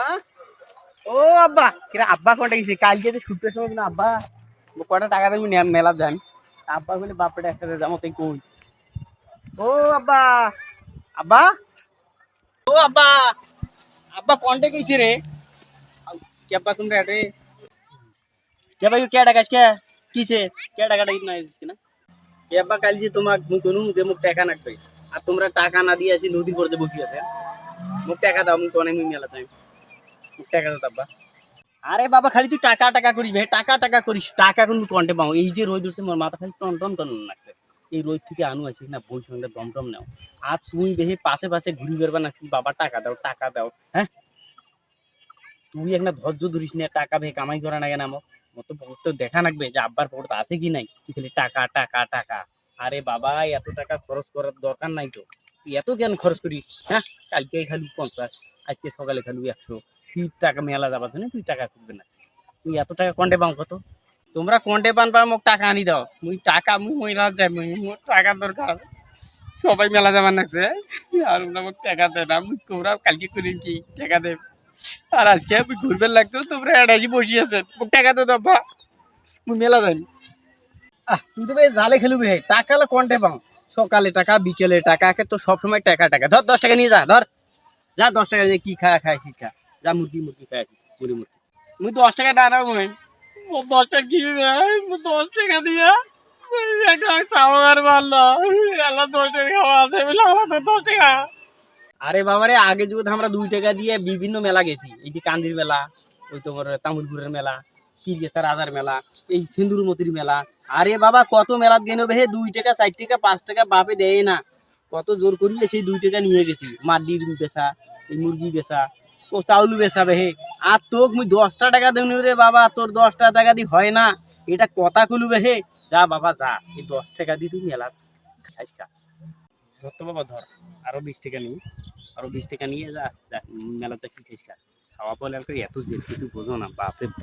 আব্বা? ও আব্বা, কিরা আব্বা কোনটা গেছি? কালকে তো শুটের সময় না আব্বা কটা টাকা দেবো মেলা যান আব্বা বলে বাপটা একটা যাব তাই কই ও আব্বা আব্বা? ও আব্বা আব্বা কোনটা গেছি রে? কি আব্বা রে? কে ভাই কে টাকা কে? কিসে কে টাকা টাকা না দিস না? এ আব্বা, কাল যে তোমাক মুখ অনু যে মুখ টাকা নাকবে আর তোমরা টাকা না দিয়ে আসি নদীর পড়তে বসে আছে। মুখ টাকা দাও মুখ অনেক মেলা টাইম আরে বাবা, খালি তুই টাকা টাকা করিস ভাই, টাকা টাকা করিস, টাকা কোন কন্টে পাও এই যে রোদ উঠছে মাথা খালি টন টন টন লাগছে। এই রোদ থেকে আনু আছিস না, বই সঙ্গে দম টম নাও। আর তুই দেখে পাশে পাশে ঘুরি বেরবা নাছিস বাবা, টাকা দাও টাকা দাও হ্যাঁ? তুই একটা ধৈর্য ধরিস না, টাকা ভে কামাই করা না কেন আমার মতো তো দেখা লাগবে যে আব্বার পকেট আছে কি নাই। তুই খালি টাকা টাকা টাকা। আরে বাবা, এত টাকা খরচ করার দরকার নাই তো। এত কেন খরচ করিস হ্যাঁ? কালকে খালি পঞ্চাশ, আজকে সকালে খালি একশো। তুই টাকা মেলা যাবার জন্য তুই টাকা করবে না। তুই এত টাকা কন্টে পাও কত? তোমরা কন্টে পান পার মোক টাকা আনি দাও। মুই টাকা, মুই মহিলা যাই, মুই মোর টাকা দরকার। সবাই মেলা যাবার লাগছে আর ওরা মোক টাকা দেয় না। মুই তোমরা কালকে করিন কি? টাকা দেব। আর আজকে আমি ঘুরবে লাগতো তোমরা এড়াইছি বসে আছেন। মোক টাকা তো দাও মুই মেলা যাই। আহ, তুই তো ভাই জালে খেলবি হে। টাকা কন্টে পাও সকালে টাকা, বিকেলে টাকা তো সবসময় টাকা টাকা। ধর, দশ টাকা নিয়ে যা, ধর। যা, দশ টাকা দিয়ে কি খায় খাইছিস খা। যা মুরগি মুরগি খাইছিস মুরগি মুরগি। মুই দশ টাকা ডানা মুই দশ টাকা কি দশ টাকা দিয়া চাওয়ার দশ টাকা খাওয়া দশ টাকা। আরে বাবারে আগে যুগ আমরা দুই টাকা দিয়ে বিভিন্ন মেলা গেছি। এই যে কান্দির মেলা, ওই তোমার তামুলপুরের মেলা পীরগেছা রাজার মেলা, এই সিন্দুরমতির মেলা। আরে বাবা, কত মেলা গেনো হে? দুই টাকা, চার টাকা, পাঁচ টাকা বাপে দেয় না। কত জোর করিয়ে সেই দুই টাকা নিয়ে গেছি। মাটির বেচা, এই মুরগি বেচা। ও চাউল বেসাবে হে। আর তোক মুই দশটা টাকা দেবনি রে বাবা, তোর দশটা টাকা দি হয় না। এটা কথা খুলবে হে। যা বাবা, যা। এই দশ টাকা দি তুই মেলা খাইস খা। ধর তো বাবা, ধর। আরও বিশ টাকা নিই আরও বিশ টাকা নিয়ে যা মেলাতে কি খাইস খা। খাওয়া বলে এত জেল কিছু বোঝো না। বাপে বাপ।